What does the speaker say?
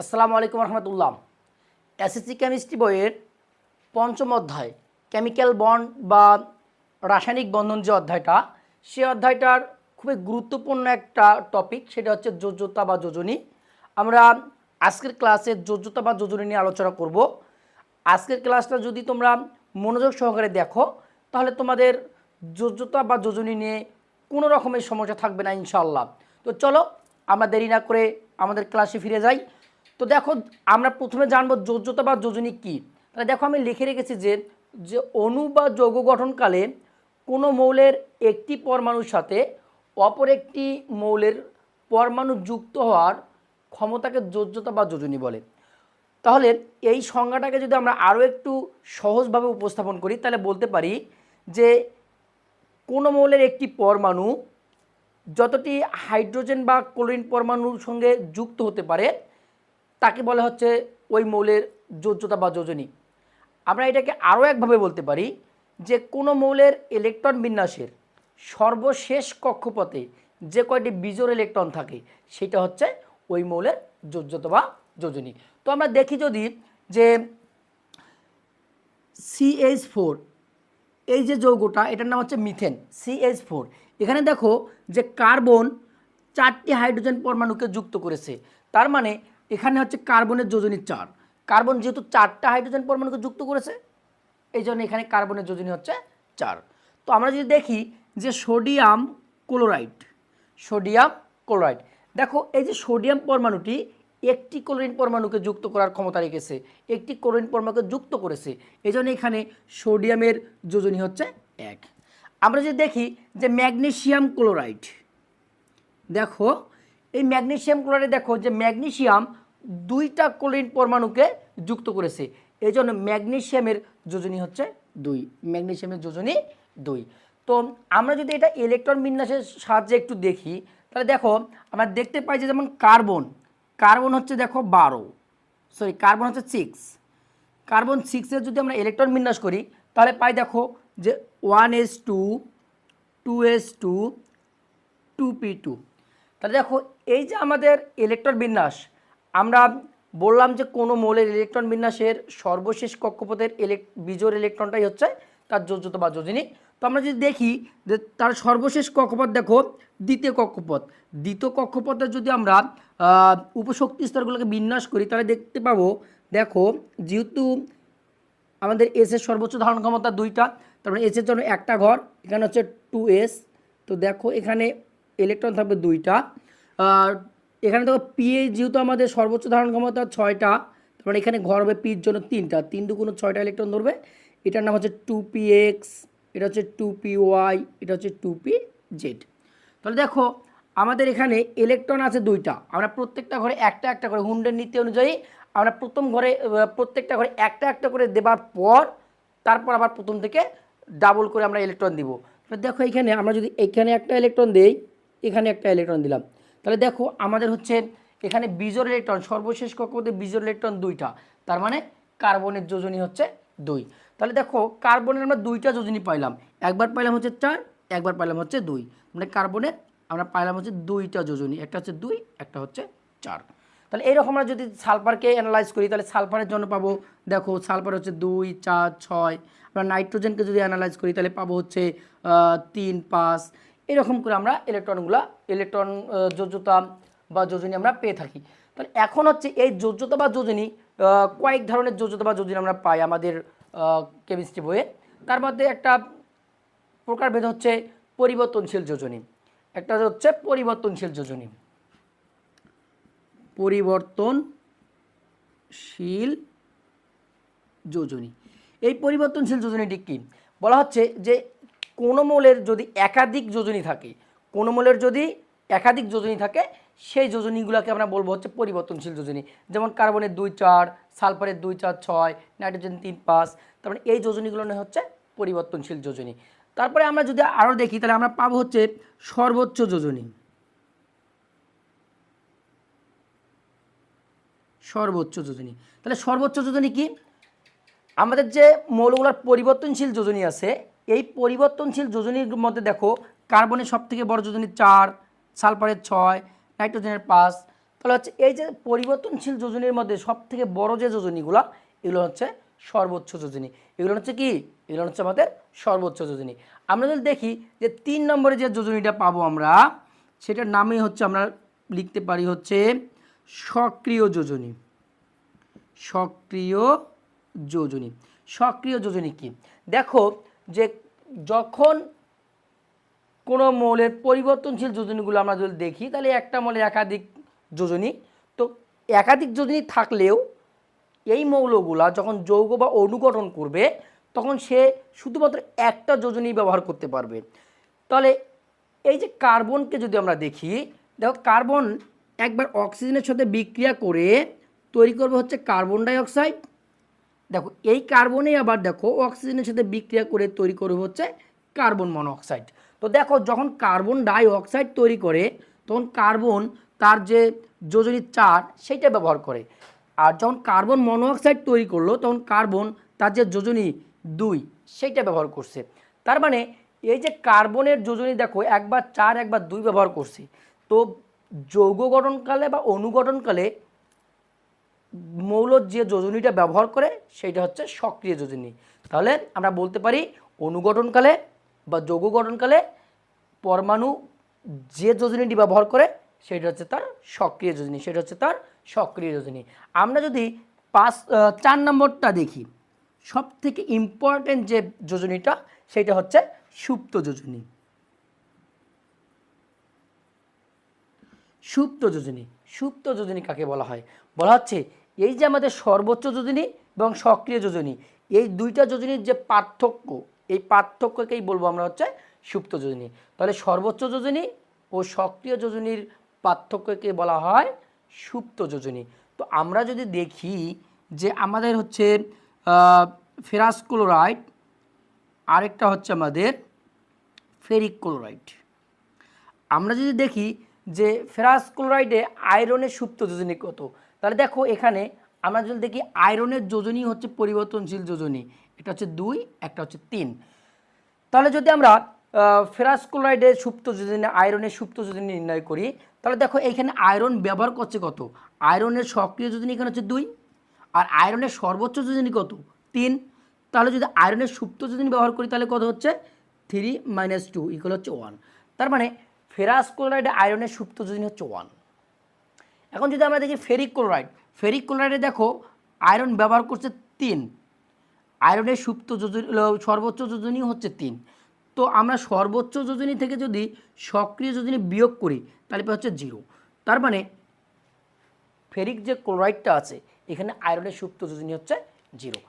আসসালামু আলাইকুম রহমতুল্লাহ। SSC chemistry বইয়ের পঞ্চম অধ্যায়, কেমিক্যাল বন্ড বা রাসায়নিক বন্ধন যে অধ্যায়টা, সে অধ্যায়টার খুবই গুরুত্বপূর্ণ একটা টপিক সেটা হচ্ছে যোজ্যতা বা যোজনী। আমরা আজকের ক্লাসে যোজ্যতা বা যোজনী নিয়ে আলোচনা করব। আজকের ক্লাসটা যদি তোমরা মনোযোগ সহকারে দেখো, তাহলে তোমাদের যোজ্যতা বা যোজনী নিয়ে কোনো রকমের সমস্যা থাকবে না ইনশাল্লাহ তো চলো, আমরা দেরি না করে আমাদের ক্লাসে ফিরে যাই। তো দেখো, আমরা প্রথমে জানব যোজ্যতা বা যোজনী কী। তাহলে দেখো, আমি লিখে রেখেছি যে যে অণু বা যৌগ গঠনকালে কোনো মৌলের একটি পরমাণুর সাথে অপর একটি মৌলের পরমাণু যুক্ত হওয়ার ক্ষমতাকে যোজ্যতা বা যোজনী বলে। তাহলে এই সংজ্ঞাটাকে যদি আমরা আরও একটু সহজভাবে উপস্থাপন করি, তাহলে বলতে পারি যে, কোনো মৌলের একটি পরমাণু যতটি হাইড্রোজেন বা ক্লোরিন পরমাণুর সঙ্গে যুক্ত হতে পারে তাকে বলা হচ্ছে ওই মৌলের যোজ্যতা বা যোজনী। আমরা এটাকে আরও একভাবে বলতে পারি যে কোনো মৌলের ইলেকট্রন বিন্যাসের সর্বশেষ কক্ষপথে যে কয়টি বিজোড় ইলেকট্রন থাকে, সেটা হচ্ছে ওই মৌলের যোজ্যতা বা যোজনী। তো আমরা দেখি যদি যে সিএইচ ফোর এই যে যৌগটা, এটার নাম হচ্ছে মিথেন সিএইচ ফোর এখানে দেখো যে কার্বন চারটি হাইড্রোজেন পরমাণুকে যুক্ত করেছে। তার মানে এখানে হচ্ছে কার্বনের যোজনী চার। কার্বন যেহেতু চারটা হাইড্রোজেন পরমাণুকে যুক্ত করেছে এই জন্য এখানে কার্বনের যোজনী হচ্ছে চার। তো আমরা যদি দেখি যে সোডিয়াম ক্লোরাইড সোডিয়াম ক্লোরাইড। দেখো, এই যে সোডিয়াম পরমাণুটি একটি ক্লোরিন পরমাণুকে যুক্ত করার ক্ষমতা রেখেছে, একটি ক্লোরিন পরমাণুকে যুক্ত করেছে এই জন্য এখানে সোডিয়ামের যোজনী হচ্ছে এক। আমরা যদি দেখি যে ম্যাগনেশিয়াম ক্লোরাইড, দেখো, এই ম্যাগনেশিয়াম ক্লোরাইডে দেখো যে ম্যাগনেসিয়াম দুইটা ক্লোরিন পরমাণুকে যুক্ত করেছে। এই জন্য ম্যাগনেশিয়ামের যোজনী হচ্ছে দুই। ম্যাগনেশিয়ামের যোজনী দুই। তো আমরা যদি এটা ইলেকট্রন বিন্যাসের সাহায্যে একটু দেখি, তাহলে দেখো, আমরা দেখতে পাই যে যেমন কার্বন কার্বন হচ্ছে দেখো বারো। সরি কার্বন হচ্ছে সিক্স কার্বন সিক্সের যদি আমরা ইলেকট্রন বিন্যাস করি, তাহলে পাই দেখো যে one S two two S two two P two তাহলে দেখো, এই যে আমাদের ইলেকট্রন বিন্যাস আমরা বললাম যে কোনো মৌলের ইলেকট্রন বিন্যাসের সর্বশেষ কক্ষপথের ইলেক বিজোড় ইলেকট্রনটাই হচ্ছে তার যোজ্যতা বা যোজনী। তো আমরা যদি দেখি যে তার সর্বশেষ কক্ষপথ দেখো, দ্বিতীয় কক্ষপথ। দ্বিতীয় কক্ষপথে যদি আমরা উপশক্তি স্তরগুলোকে বিন্যাস করি, তাহলে দেখতে পাবো, দেখো, যেহেতু আমাদের এসের সর্বোচ্চ ধারণ ক্ষমতা দুইটা তারপরে এসের জন্য একটা ঘর, এখানে হচ্ছে টু এস তো দেখো, এখানে ইলেকট্রন থাকবে দুইটা। এখানে দেখো পিএ যেহেতু আমাদের সর্বোচ্চ ধারণ ক্ষমতা ছয়টা তারপরে এখানে ঘর হবে পির জন্য তিনটা। তিন দুগুণ ছয়টা ইলেকট্রন ধরবে। এটার নাম হচ্ছে টু পি এক্স এটা হচ্ছে টু পি ওয়াই এটা হচ্ছে টু পি জেড তাহলে দেখো, আমাদের এখানে ইলেকট্রন আছে দুইটা। আমরা প্রত্যেকটা ঘরে একটা একটা করে, হুন্ডের নীতি অনুযায়ী আমরা প্রথম ঘরে প্রত্যেকটা ঘরে একটা একটা করে দেবার পর তারপর আবার প্রথম থেকে ডাবল করে আমরা ইলেকট্রন দিব। দেখো এখানে আমরা যদি এখানে একটা ইলেকট্রন দেই, এখানে একটা ইলেকট্রন দিলাম। তাহলে দেখো আমাদের হচ্ছে এখানে বিজোর ইলেকট্রন সর্বশেষ কক্ষপথে বিজোর ইলেকট্রন দুইটা, তার মানে কার্বনের যোজনী হচ্ছে দুই। তাহলে দেখো কার্বনের আমরা দুইটা যোজনী পাইলাম, একবার পাইলাম হচ্ছে চার, একবার পাইলাম হচ্ছে দুই। মানে কার্বনের আমরা পাইলাম হচ্ছে দুইটা যোজনী, একটা হচ্ছে দুই, একটা হচ্ছে চার। তাহলে এইরকম আমরা যদি সালফারকে অ্যানালাইজ করি, তাহলে সালফারের জন্য পাবো, দেখো সালফার হচ্ছে দুই, চার, ছয়। আমরা নাইট্রোজেনকে যদি অ্যানালাইজ করি, তাহলে পাবো হচ্ছে তিন, পাঁচ। এরকম করে আমরা ইলেকট্রনগুলো ইলেকট্রন যোজ্যতা বা যোজনী আমরা পেয়ে থাকি। তাহলে এখন হচ্ছে এই যোজ্যতা বা যোজনী কয়েক ধরনের যোজ্যতা বা যোজনী আমরা পাই আমাদের কেমিস্ট্রি বইয়ে। তার মধ্যে একটা প্রকারভেদ হচ্ছে পরিবর্তনশীল যোজনী। একটা হচ্ছে পরিবর্তনশীল যোজনী। পরিবর্তনশীল যোজনী। এই পরিবর্তনশীল যোজনীটি কী? বলা হচ্ছে যে কোনো মৌলের যদি একাধিক যোজনী থাকে, কোনো মৌলের যদি একাধিক যোজনী থাকে, সেই যোজনীগুলোকে আমরা বলব হচ্ছে পরিবর্তনশীল যোজনী। যেমন কার্বনের দুই চার, সালফারের দুই চার ছয়, নাইট্রোজেন তিন পাঁচ, তারপরে এই যোজনীগুলো হচ্ছে পরিবর্তনশীল যোজনী। তারপরে আমরা যদি আরও দেখি, তাহলে আমরা পাবো হচ্ছে সর্বোচ্চ যোজনী। সর্বোচ্চ যোজনী। তাহলে সর্বোচ্চ যোজনী কি? আমাদের যে মৌলগুলোর পরিবর্তনশীল যোজনী আছে এই পরিবর্তনশীল যোজনীর মধ্যে দেখো, কার্বনের সব থেকে বড় যোজনী চার, সালফারের ছয়, নাইট্রোজেনের পাঁচ। তাহলে হচ্ছে এই যে পরিবর্তনশীল যোজনীর মধ্যে সব থেকে বড় যে যোজনীগুলো, এগুলো হচ্ছে সর্বোচ্চ যোজনী। এগুলো হচ্ছে কি? এগুলো হচ্ছে আমাদের সর্বোচ্চ যোজনী। আমরা যদি দেখি যে তিন নম্বরে যে যোজনীটা পাবো আমরা, সেটার নামই হচ্ছে আমরা লিখতে পারি হচ্ছে সক্রিয় যোজনী। সক্রিয় যোজনী। সক্রিয় যোজনী কি? দেখো যে যখন কোনো মৌলের পরিবর্তনশীল যোজনীগুলো আমরা যদি দেখি, তাহলে একটা মৌলের একাধিক যোজনী। তো একাধিক যোজনী থাকলেও এই মৌলগুলা যখন যৌগ বা অনুগঠন করবে, তখন সে শুধুমাত্র একটা যোজনী ব্যবহার করতে পারবে। তাহলে এই যে কার্বনকে যদি আমরা দেখি, দেখো কার্বন একবার অক্সিজেনের সাথে বিক্রিয়া করে তৈরি করবে হচ্ছে কার্বন ডাই অক্সাইড দেখো, এই কার্বনে আবার দেখো অক্সিজেনের সাথে বিক্রিয়া করে তৈরি করে হচ্ছে কার্বন মনোঅক্সাইড তো দেখো, যখন কার্বন ডাই অক্সাইড তৈরি করে, তখন কার্বন তার যে যোজনী চার, সেইটা ব্যবহার করে। আর যখন কার্বন মনোঅক্সাইড তৈরি করল, তখন কার্বন তার যে যোজনী দুই, সেইটা ব্যবহার করছে। তার মানে এই যে কার্বনের যোজনী দেখো, একবার চার, একবার দুই ব্যবহার করছে। তো যৌগ গঠনকালে বা অনুগঠনকালে মৌল যে যোজনীটা ব্যবহার করে সেটা হচ্ছে সক্রিয় যোজনী। তাহলে আমরা বলতে পারি অনুগঠনকালে বা যৌগ গঠনকালে পরমাণু যে যোজনীটি ব্যবহার করে সেটা হচ্ছে তার সক্রিয় যোজনী, সেটা হচ্ছে তার সক্রিয় যোজনী। আমরা যদি পাঁচ চার নম্বরটা দেখি সব থেকে ইম্পর্টেন্ট যে যোজনীটা সেটা হচ্ছে সুপ্ত যোজনী। সুপ্ত যোজনী সুপ্ত যোজনী কাকে বলা হয়? বলা হচ্ছে এই যে আমাদের সর্বোচ্চ যোজনী এবং সক্রিয় যোজনী, এই দুইটা যোজনীর যে পার্থক্য, এই পার্থক্যকেই বলব আমরা হচ্ছে সুপ্ত যোজনী। তাহলে সর্বোচ্চ যোজনী ও সক্রিয় যোজনীর পার্থক্যকে বলা হয় সুপ্ত যোজনী। তো আমরা যদি দেখি যে আমাদের হচ্ছে ফেরাস ক্লোরাইড, আরেকটা হচ্ছে আমাদের ফেরিক ক্লোরাইড। আমরা যদি দেখি যে ফেরাস ক্লোরাইডে আয়রনের সুপ্ত যোজনী কত তাহলে দেখো এখানে আমরা যদি দেখি আয়রনের যোজনী হচ্ছে পরিবর্তনশীল যোজনী। এটা হচ্ছে দুই, একটা হচ্ছে তিন। তাহলে যদি আমরা ফেরাস ক্লোরাইডের সুপ্ত যোজনী, আয়রনের সুপ্ত যোজনী নির্ণয় করি, তাহলে দেখো এখানে আয়রন ব্যবহার করছে কত? আয়রনের সক্রিয় যোজনী এখানে হচ্ছে দুই, আর আয়রনের সর্বোচ্চ যোজনী কত? তিন। তাহলে যদি আয়রনের সুপ্ত যোজনী ব্যবহার করি, তাহলে কত হচ্ছে? থ্রি মাইনাস টু ইকুয়াল হচ্ছে ওয়ান তার মানে ফেরাস ক্লোরাইডে আয়রনের সুপ্ত যোজনী হচ্ছে ওয়ান এখন যদি আমরা দেখি ফেরিক ক্লোরাইড ফেরিক ক্লোরাইডে দেখো আয়রন ব্যবহার করছে তিন। আয়রনের সুপ্ত যোজনী সর্বোচ্চ যোজনী হচ্ছে তিন। তো আমরা সর্বোচ্চ যোজনী থেকে যদি সক্রিয় যোজনী বিয়োগ করি, তাহলে হচ্ছে জিরো। তার মানে ফেরিক যে ক্লোরাইডটা আছে, এখানে আয়রনের সুপ্ত যোজনী হচ্ছে জিরো।